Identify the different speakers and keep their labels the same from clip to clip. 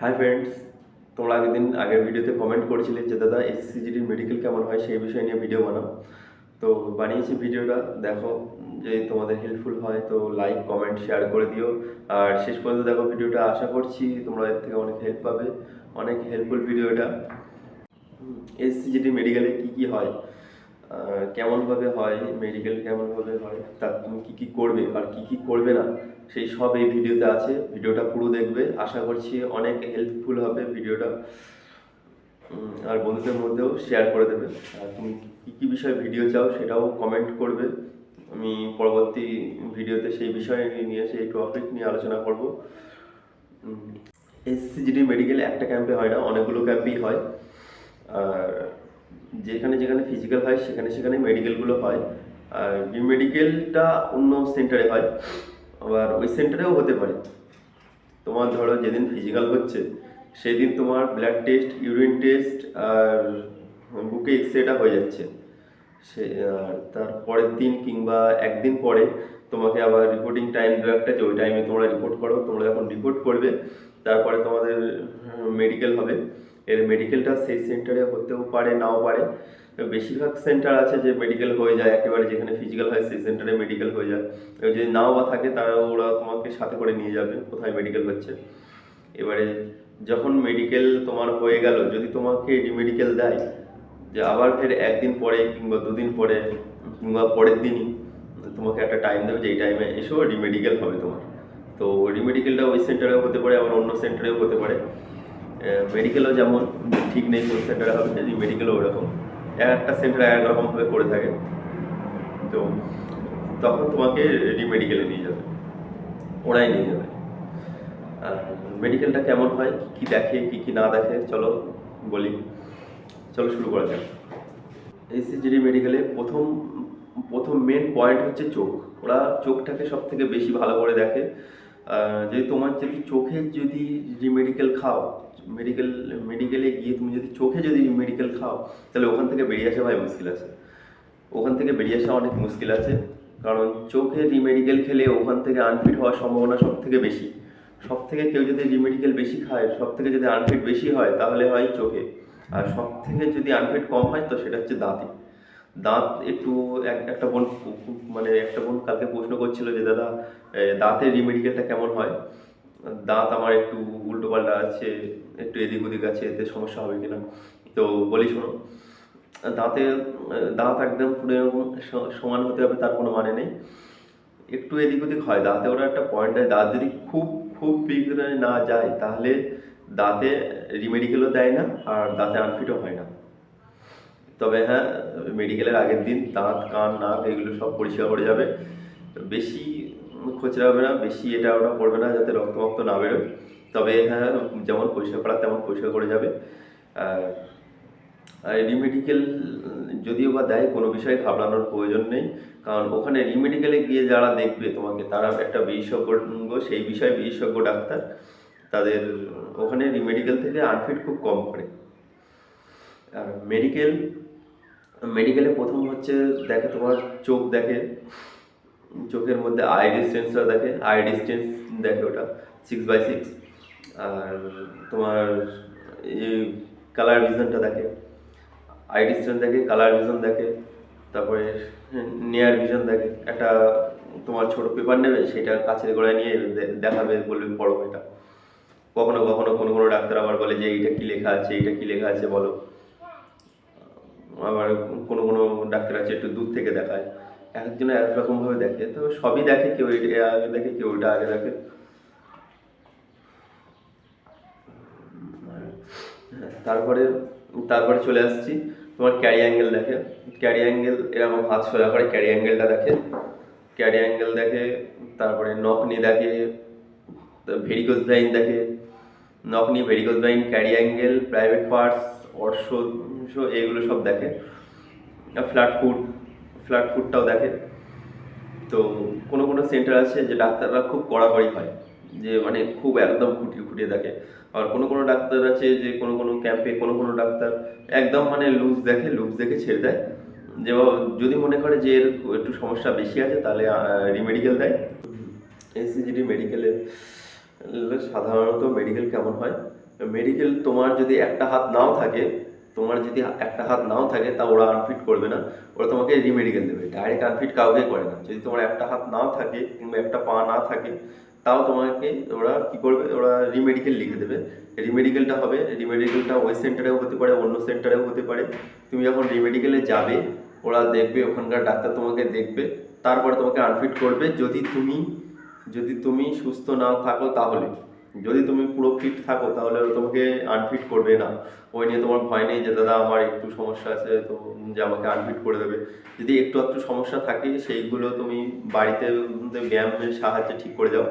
Speaker 1: Hi friends তোমরা আগের দিন আগের ভিডিওতে কমেন্ট করেছিলে যে, দাদা এসসিজিডির মেডিকেল কেমন হয়? সেই বিষয় নিয়ে ভিডিও বানাও। তো বানিয়েছি ভিডিওটা দেখো যে তোমাদের হেল্পফুল হয়, তো লাইক কমেন্ট শেয়ার করে দিও। আর শেষ পর্যন্ত দেখো ভিডিওটা আশা করছি তোমরা এর থেকে অনেক হেল্প পাবে। অনেক হেল্পফুল ভিডিও এটা এসসিজিডি মেডিকেলে কি কি হয়? কেমনভাবে হয় মেডিকেল কেমনভাবে হয় তার তুমি কী কী করবে আর কী কী করবে না, সেই সব এই ভিডিওতে আছে। ভিডিওটা পুরো দেখবে। আশা করছি অনেক হেল্পফুল হবে ভিডিওটা। আর বন্ধুদের মধ্যেও শেয়ার করে দেবে। আর তুমি কী কী বিষয়ে ভিডিও চাও সেটাও কমেন্ট করবে। আমি পরবর্তী ভিডিওতে সেই বিষয় নিয়ে, সেই টপিক নিয়ে আলোচনা করব। এসসিজিডি মেডিকেল একটা ক্যাম্পে হয় না, অনেকগুলো ক্যাম্পেই হয়। আর যেখানে যেখানে ফিজিক্যাল হয়, সেখানে সেখানে মেডিকেলগুলো হয়। আর বি মেডিকেলটা অন্য সেন্টারে হয়। আবার ওই সেন্টারেও হতে পারে। তোমার ধরো যেদিন ফিজিক্যাল হচ্ছে, সেদিন তোমার ব্লাড টেস্ট ইউরিন টেস্ট আর বুকে এক্স রেটা হয়ে যাচ্ছে। সে আর তার পরের দিন কিংবা একদিন পরে তোমাকে আবার রিপোর্টিং টাইম দু একটা যে ওই টাইমে তোমরা রিপোর্ট করো, তোমরা যখন রিপোর্ট করবে, তারপরে তোমাদের মেডিকেল হবে। এর মেডিকেলটা সেই সেন্টারে হতেও পারে, নাও পারে। বেশিরভাগ সেন্টার আছে যে মেডিকেল হয়ে যায়, একেবারে যেখানে ফিজিক্যাল হয় সেই সেন্টারে মেডিকেল হয়ে যায়। এবার যদি নাও বা থাকে, তারা ওরা তোমাকে সাথে করে নিয়ে যাবে, কোথায় মেডিকেল হচ্ছে। এবারে যখন মেডিকেল তোমার হয়ে গেল, যদি তোমাকে রিমেডিকেল দেয়, যে আবার ফের একদিন পরে কিংবা দুদিন পরে কিংবা পরের দিনই তোমাকে একটা টাইম দেবে যে এই টাইমে এসো রিমেডিকেল হবে তোমার। তো রিমেডিকেলটা ওই সেন্টারেও হতে পারে, আবার অন্য সেন্টারেও হতে পারে। মেডিকেলও যেমন ঠিক নেই কোন সেন্টারে হবে রিমেডিকেলও ওরকম। এক একটা সেন্টারে এক রকমভাবে করে থাকে। তো তখন তোমাকে রিমেডিকেলে নিয়ে যাবে। ওরাই নিয়ে যাবে। আর মেডিকেলটা কেমন হয়, কি দেখে, কি কি না দেখে, চলো বলি। চলো শুরু করা যাক। এসিজিডি মেডিকেলে প্রথম প্রথম মেন পয়েন্ট হচ্ছে চোখ। ওরা চোখটাকে সব থেকে বেশি ভালো করে দেখে। যদি তোমার যদি চোখে যদি মেডিকেল খাও মেডিকেল মেডিকেলে গিয়ে তুমি যদি চোখে যদি মেডিকেল খাও, তাহলে ওখান থেকে বেরিয়ে আসা ভাই মুশকিল আছে। ওখান থেকে বেরিয়ে আসা অনেক মুশকিল আছে। কারণ চোখে রিমেডিকেল খেলে ওখান থেকে আনফিট হওয়ার সম্ভাবনা সব থেকে বেশি। সব থেকে কেউ যদি রিমেডিকেল বেশি খায় সব থেকে যদি আনফিট বেশি হয়, তাহলে হয় চোখে। আর সব থেকে যদি আনফিট কম হয়, তো সেটা হচ্ছে দাঁতে। দাঁত একটু, এক- একটা বোন মানে একটা বোন কালকে প্রশ্ন করছিল যে, দাদা দাঁতের রিমেডিকেলটা কেমন হয়? দাঁত আমার একটু উল্টো পাল্টা আছে, একটু এদিক ওদিক আছে, এতে সমস্যা হবে কিনা? তো বলি শোনো, দাঁতে, দাঁত একদম পুরো এরকম সমান হতে হবে, তার কোনো মানে নেই। একটু এদিক ওদিক হয়, দাঁতে ওরা একটা পয়েন্ট দেয় দাঁত যদি খুব খুব বিগড়ে না যায়, তাহলে দাঁতে রিমেডিকেলও দেয় না, আর দাঁতে আনফিটও হয় না। তবে হ্যাঁ মেডিকেলের আগের দিন দাঁত, কান, নাক, এগুলো সব পরিষ্কার করে যাবে। বেশি খোঁচরা হবে না, বেশি এটা ওটা করবে না যাতে রক্ত মক্ত না বেরোয়। তবে হ্যাঁ যেমন পরিষ্কার করা তেমন পরিষ্কার করে যাবে। আর রিমেডিকেল যদিও বা দেয়, কোনো বিষয়ে ঘাবড়ানোর প্রয়োজন নেই। কারণ ওখানে রিমেডিকেলে গিয়ে যারা দেখবে তোমাকে, তারা একটা বিশেষজ্ঞ, সেই বিষয়ে বিশেষজ্ঞ ডাক্তার। তাদের ওখানে রিমেডিকেল থেকে আনফিট খুব কম করে। আর মেডিকেল মেডিকেলে প্রথম হচ্ছে, দেখে তোমার চোখ দেখে। চোখের মধ্যে আই ডিস্টেন্সটা দেখে আই ডিস্টেন্স দেখে ওটা সিক্স বাই সিক্স আর তোমার এই কালার ভিশনটা দেখে আই ডিস্টেন্স দেখে কালার ভিশন দেখে, তারপরে নিয়ার ভিশন দেখে। একটা তোমার ছোট পেপার নেবে, সেটা কাছের গোড়ায় নিয়ে দেখাবে, বলবে, পড়ো এটা। কখনো কখনো কোনো কোনো ডাক্তার আবার বলে যে, এইটা কী লেখা আছে, এইটা কী লেখা আছে, বলো। আবার কোনো কোনো ডাক্তার আছে একটু দূর থেকে দেখায়। একজনে এক রকমভাবে দেখে, তো সবই দেখে কেউ এটা আগে দেখে কেউ ওইটা আগে দেখে। তারপরে তারপরে চলে আসছি, তোমার ক্যারি অ্যাঙ্গেল দেখে। ক্যারি অ্যাঙ্গেল এরকম হাত সোজা করে ক্যারি অ্যাঙ্গেলটা দেখে। ক্যারি অ্যাঙ্গেল দেখে, তারপরে নকনি দেখে ভেরিকোজ ভেইন দেখে। নকনি varicose vein carry angle private parts অর্শ এগুলো সব দেখে। ফ্ল্যাট ফুড ফ্ল্যাট ফুডটাও দেখে। তো কোনো কোনো সেন্টার আছে যে ডাক্তাররা খুব কড়াকড়ি হয়, যে মানে খুব একদম খুঁটিয়ে খুঁটিয়ে দেখে। আর কোনো কোনো ডাক্তার আছে যে কোনো কোনো ক্যাম্পে কোনো কোনো ডাক্তার একদম মানে লুজ দেখে লুজ দেখে ছেড়ে দেয়। যে যদি মনে করে যে এর একটু সমস্যা বেশি আছে, তাহলে রিমেডিকেল দেয়। এসিজিডি মেডিকেলে সাধারণত মেডিকেল কেমন হয়? মেডিকেল তোমার যদি একটা হাত নাও থাকে তোমার যদি একটা হাত নাও থাকে, তা ওরা আনফিট করবে না। ওরা তোমাকে রিমেডিকেল দেবে। ডাইরেক্ট আনফিট কাউকে করে না। যদি তোমার একটা হাত নাও থাকে কিংবা একটা পা না থাকে, তাও তোমাকে ওরা কি করবে? ওরা রিমেডিকেল লিখে দেবে। রিমেডিকেলটা হবে। রিমেডিকেলটা ওই সেন্টারেও হতে পারে, অন্য সেন্টারেও হতে পারে। তুমি যখন রিমেডিকেলে যাবে, ওরা দেখবে, ওখানকার ডাক্তার তোমাকে দেখবে, তারপরে তোমাকে আনফিট করবে। যদি তুমি যদি তুমি সুস্থ না থাকো তাহলে। যদি তুমি পুরো ফিট থাকো, তাহলে তোমাকে আনফিট করবে না। ওই নিয়ে তোমার ভয় নেই যে, দাদা, আমার একটু সমস্যা আছে, তো যে আমাকে আনফিট করে দেবে। যদি একটু একটু সমস্যা থাকে, সেইগুলো তুমি বাড়িতে ব্যায়ামের সাহায্যে ঠিক করে যাও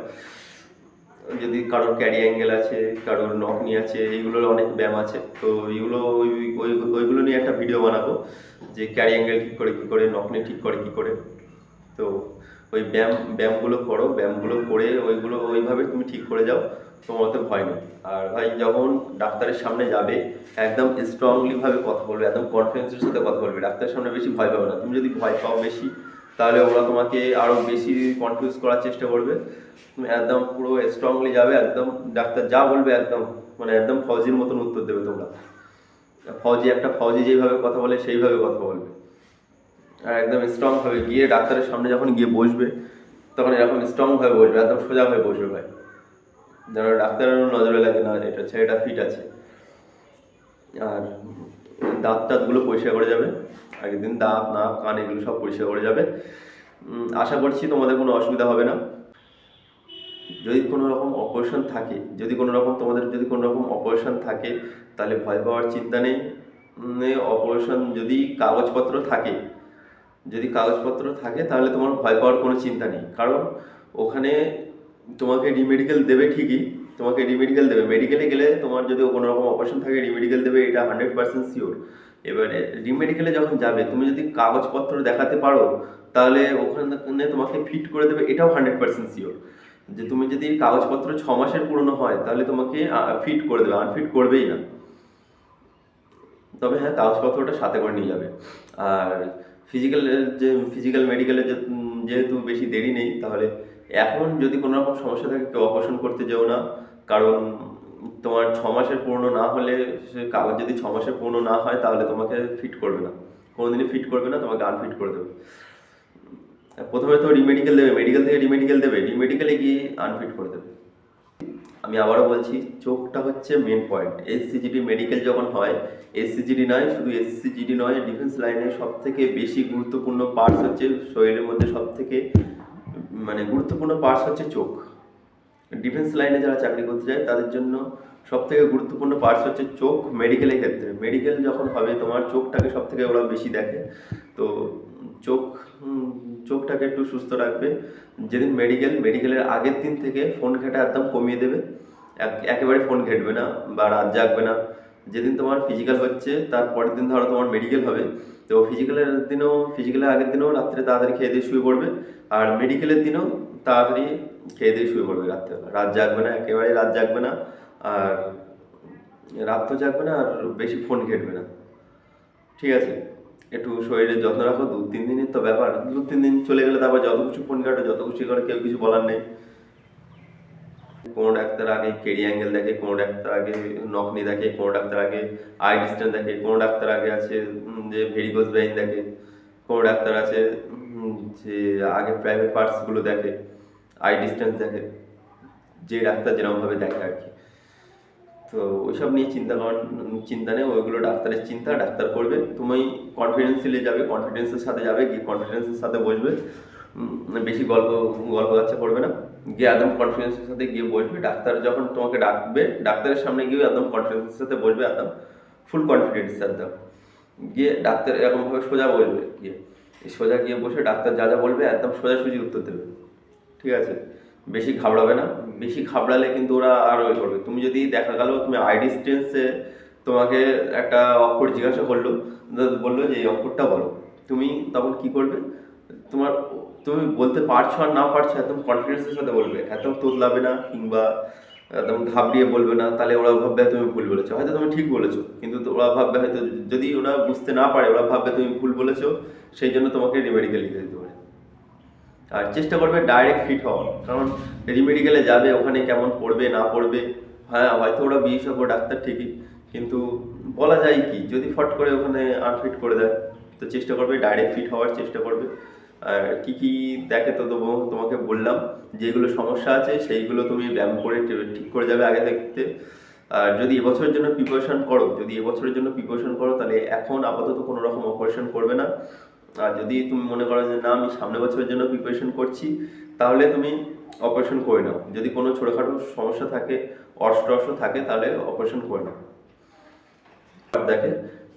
Speaker 1: যদি কারোর ক্যারি অ্যাঙ্গেল আছে, কারোর নকনি আছে, এইগুলোর অনেক ব্যায়াম আছে। তো এইগুলো, ওই, ওই- ওইগুলো নিয়ে একটা ভিডিও বানাবো, যে ক্যারি অ্যাঙ্গেল ঠিক করে, কী করে নকনি ঠিক করে, কী করে। তো ওই ব্যায়াম, ব্যায়ামগুলো করো, ব্যায়ামগুলো করে ওইগুলো, ওইভাবে তুমি ঠিক করে যাও। তোমার ভয় নেই। আর ভাই, যখন ডাক্তারের সামনে যাবে, একদম স্ট্রংলি ভাবে কথা বলবে, একদম কনফিডেন্সের সাথে কথা বলবে, ডাক্তারের সামনে বেশি ভয় পাবে না। তুমি যদি ভয় পাও বেশি, তাহলে ওরা তোমাকে আরও বেশি কনফিউজ করার চেষ্টা করবে। তুমি একদম পুরো স্ট্রংলি যাবে, একদম ডাক্তার যা বলবে একদম মানে একদম ফৌজির মতন উত্তর দেবে তোমরা। ফৌজি একটা ফৌজি যেভাবে কথা বলে, সেইভাবে কথা বলবে। আর একদম স্ট্রংভাবে গিয়ে ডাক্তারের সামনে যখন গিয়ে বসবে, তখন এরকম স্ট্রংভাবে বসবে, একদম সোজা হয়ে বসবে ভাই। যেন ডাক্তারেরও নজরে লাগে না, এটা ছেলেটা ফিট আছে। আর দাঁত টাতগুলো পরিষ্কার করে যাবে, আগের দিন দাঁত, নাক, কান, এগুলো সব পরিষ্কার করে যাবে। আশা করছি তোমাদের কোনো অসুবিধা হবে না। যদি কোনো রকম অপারেশন থাকে, যদি কোনো রকম তোমাদের, যদি কোনো রকম অপারেশন থাকে, তাহলে ভয় পাওয়ার চিন্তা নেই। অপারেশন যদি কাগজপত্র থাকে, যদি কাগজপত্র থাকে, তাহলে তোমার ভয় পাওয়ার কোনো চিন্তা নেই। কারণ ওখানে তোমাকে রিমেডিকেল দেবে ঠিকই, তোমাকে রিমেডিকেল দেবে। মেডিকেলে গেলে তোমার যদি কোনো রকম অপারেশন থাকে রিমেডিকেল দেবে, এটা হান্ড্রেড পার্সেন্ট শিওর এবারে রিমেডিকেলে যখন যাবে, তুমি যদি কাগজপত্র দেখাতে পারো, তাহলে ওখানে তোমাকে ফিট করে দেবে, এটাও হান্ড্রেড পার্সেন্ট শিওর যে তুমি যদি কাগজপত্র ছ মাসের পুরনো হয়, তাহলে তোমাকে ফিট করে দেবে আনফিট করবেই না। তবে হ্যাঁ কাগজপত্রটা সাথে করে নিয়ে যাবে। আর ফিজিক্যাল যে ফিজিক্যাল মেডিকেলে যেহেতু বেশি দেরি নেই, তাহলে এখন যদি কোনো রকম সমস্যা থাকে, কেউ অপারেশন করতে যেও না। কারণ তোমার ছ মাসের পূর্ণ না হলে সে কাগজ যদি ছ মাসের পূর্ণ না হয়, তাহলে তোমাকে ফিট করবে না। কোনোদিনই ফিট করবে না, তোমাকে আনফিট করে দেবে। প্রথমে তো রিমেডিকেল দেবে মেডিকেল থেকে রিমেডিকেল দেবে রিমেডিকেলে গিয়ে আনফিট করে দেবে। আমি আবারও বলছি, চোখটা হচ্ছে মেন পয়েন্ট এসসিজিডি মেডিকেল যখন হয় এসসিজিডি নয়, শুধু এসসিজিডি নয় ডিফেন্স লাইনের সব থেকে বেশি গুরুত্বপূর্ণ পার্টস হচ্ছে শরীরের মধ্যে সব থেকে মানে গুরুত্বপূর্ণ পার্টস হচ্ছে চোখ। ডিফেন্স লাইনে যারা চাকরি করতে যায়, তাদের জন্য সব থেকে গুরুত্বপূর্ণ পার্টস হচ্ছে চোখ মেডিকেলের ক্ষেত্রে। মেডিকেল যখন হবে, তোমার চোখটাকে সব থেকে ওরা বেশি দেখে। তো চোখ চোখটাকে একটু সুস্থ রাখবে। যেদিন মেডিকেল মেডিকেলের আগের দিন থেকে ফোন ঘেটা একদম কমিয়ে দেবে। এক- একেবারে ফোন ঘেটবে না বা রাত জাগবে না। যেদিন তোমার ফিজিক্যাল হচ্ছে, তার পরের দিন ধরো তোমার মেডিকেল হবে। তো ফিজিক্যালের দিনও ফিজিক্যালের আগের দিনও রাত্রে তাড়াতাড়ি খেয়ে দিয়ে শুয়ে পড়বে। আর মেডিকেলের দিনও তাড়াতাড়ি খেয়ে দিয়ে শুয়ে পড়বে রাত্রেবেলা। রাত জাগবে না একেবারে রাত জাগবে না। আর রাত তো জাগবে না, আর বেশি ফোন ঘেটবে না। ঠিক আছে? একটু শরীরের যত্ন রাখো দু তিন দিনের তো ব্যাপার। দু তিন দিন চলে গেলে তারপর যত কিছু ফোন কাটো যত কিছু করে, কেউ কিছু বলার নেই। কোনো ডাক্তার আগে কেরি অ্যাঙ্গেল দেখে, কোনো ডাক্তার আগে নকনি দেখে, কোনো ডাক্তার আগে আই ডিস্টেন্স দেখে, কোনো ডাক্তার আগে আছে যে ভেরিকোজ ব্রেইন দেখে, কোনো ডাক্তার আছে যে আগে প্রাইভেট পার্টসগুলো দেখে, আই ডিস্টেন্স দেখে, যে ডাক্তার যেরকমভাবে দেখে আর কি। তো ওইসব নিয়ে চিন্তা চিন্তা নেই, ওইগুলো ডাক্তারের চিন্তা, ডাক্তার করবে, তুমি কনফিডেন্সিয়ালি যাবে কনফিডেন্সের সাথে যাবে, গিয়ে কনফিডেন্সের সাথে বসবে বেশি গল্প গল্প গাচ্ছা করবে না। গিয়ে একদম কনফিডেন্সের সাথে গিয়ে বসবে। ডাক্তার যখন তোমাকে ডাকবে, ডাক্তারের সামনে গিয়ে একদম কনফিডেন্সের সাথে বসবে, একদম ফুল কনফিডেন্স একদম গিয়ে ডাক্তার এরকমভাবে সোজা বসবে গিয়ে। সোজা গিয়ে বসে ডাক্তার যা যা বলবে একদম সোজাসুজি উত্তর দেবে। ঠিক আছে? বেশি ঘাবড়াবে না। বেশি ঘাবড়ালে কিন্তু ওরা আর ওই করবে। তুমি যদি দেখা গেল, তুমি আই ডিস্টেন্সে তোমাকে একটা অক্ষর জিজ্ঞাসা করল, বলল যে এই অক্ষরটা বলো। তুমি তখন কি করবে? তোমার তুমি বলতে পারছ আর না পারছ, একদম কনফিডেন্সের সাথে বলবে। একদম তোতলাবে না কিংবা একদম ঘাবড়িয়ে বলবে না, তাহলে ওরা ভাববে তুমি ভুল বলেছ। হয়তো তুমি ঠিক বলেছ, কিন্তু ওরা ভাববে হয়তো যদি ওরা বুঝতে না পারে, ওরা ভাববে তুমি ভুল বলেছ, সেই জন্য তোমাকে রিমেডিকেল লিখে দিতে পারে আর চেষ্টা করবে ডাইরেক্ট ফিট হওয়ার, কারণ রিমেডিকেলে যাবে, ওখানে কেমন পড়বে, না পড়বে হ্যাঁ হয়তো ওরা বিশেষজ্ঞ ডাক্তার ঠিকই, কিন্তু বলা যায় কি, যদি ফট করে ওখানে আনফিট করে দেয়, তো চেষ্টা করবে ডাইরেক্ট ফিট হওয়ার, চেষ্টা করবে। আর কি কী দেখে তো তোমাকে বললাম, যেগুলো সমস্যা আছে সেইগুলো তুমি ব্যায়াম করে ঠিক করে যাবে আগে থাকতে আর যদি এবছরের জন্য প্রিপারেশন করো, যদি এবছরের জন্য প্রিপারেশন করো, তাহলে এখন আপাতত কোনো রকম অপারেশন করবে না। আর যদি তুমি মনে করো যে না, আমি সামনের বছরের জন্য প্রিপারেশন করছি, তাহলে তুমি অপারেশন করে নাও। যদি কোনো ছোটোখাটো সমস্যা থাকে টর্শ থাকে, তাহলে অপারেশন করে নাও। দেখে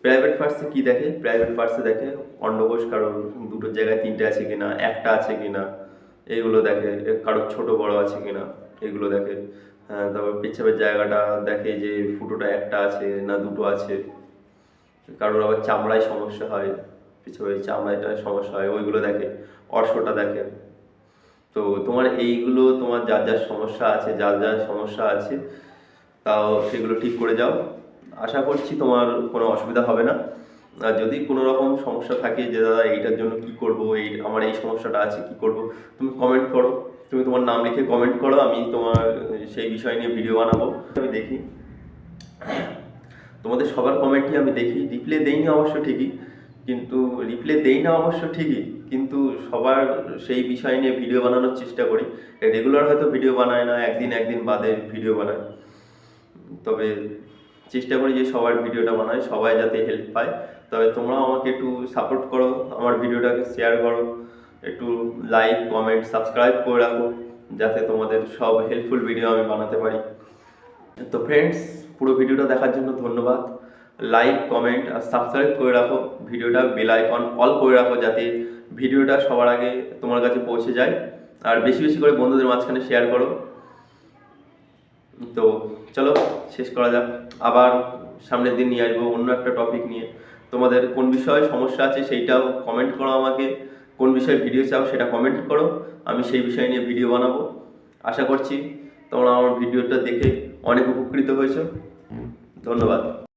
Speaker 1: প্রাইভেট পার্টসে কি দেখে? প্রাইভেট পার্টসে দেখে অন্ডকোষ কারোর দুটো জায়গায় তিনটে আছে কিনা একটা আছে কিনা এইগুলো দেখে কারোর ছোট বড় আছে কিনা এগুলো দেখে। হ্যাঁ, তারপর পেচ্ছাপের জায়গাটা দেখে যে ফুটোটা একটা আছে না দুটো আছে। কারোর আবার চামড়ায় সমস্যা হয় পেছাপের চামড়াটায় সমস্যা হয় ওইগুলো দেখে অর্শটা দেখে। তো তোমার এইগুলো তোমার যার যার সমস্যা আছে যার যার সমস্যা আছে তাও সেগুলো ঠিক করে যাও। আশা করছি তোমার কোনো অসুবিধা হবে না। আর যদি কোনো রকম সমস্যা থাকে যে, দাদা, এইটার জন্য কি করব? এই, আমার এই সমস্যাটা আছে, কি করব? তুমি কমেন্ট করো। তুমি তোমার নাম লিখে কমেন্ট করো। আমি তোমার সেই বিষয় নিয়ে ভিডিও বানাবো। আমি দেখি। তোমাদের সবার কমেন্টই আমি দেখি। রিপ্লে দেই না অবশ্য ঠিকই। কিন্তু রিপ্লে দেই না অবশ্য ঠিকই। কিন্তু সবার সেই বিষয় নিয়ে ভিডিও বানানোর চেষ্টা করি। রেগুলার হয়তো ভিডিও বানায় না, একদিন একদিন বাদে ভিডিও বানায়। তবে চেষ্টা করি যে সবার ভিডিওটা বানায় সবাই যাতে হেল্প পায়। তবে তোমরাও আমাকে একটু সাপোর্ট করো, আমার ভিডিওটাকে শেয়ার করো, একটু লাইক কমেন্ট সাবস্ক্রাইব করে রাখো, যাতে তোমাদের সব হেল্পফুল ভিডিও আমি বানাতে পারি। তো ফ্রেন্ডস পুরো ভিডিওটা দেখার জন্য ধন্যবাদ। লাইক কমেন্ট আর সাবস্ক্রাইব করে রাখো। ভিডিওটা বেল আইকন অল করে রাখো যাতে ভিডিওটা সবার আগে তোমার কাছে পৌঁছে যায়। আর বেশি বেশি করে বন্ধুদের মাঝখানে শেয়ার করো। তো চলো। শেষ করা যাক। আবার সামনের দিন নিয়ে আসব অন্য একটা টপিক নিয়ে। তোমাদের কোন বিষয়ে সমস্যা আছে সেইটাও কমেন্ট করো আমাকে। কোন বিষয়ে ভিডিও চাও সেটা কমেন্ট করো। আমি সেই বিষয় নিয়ে ভিডিও বানাবো। আশা করছি তোমরা আমার ভিডিওটা দেখে অনেক উপকৃত হয়েছ। ধন্যবাদ।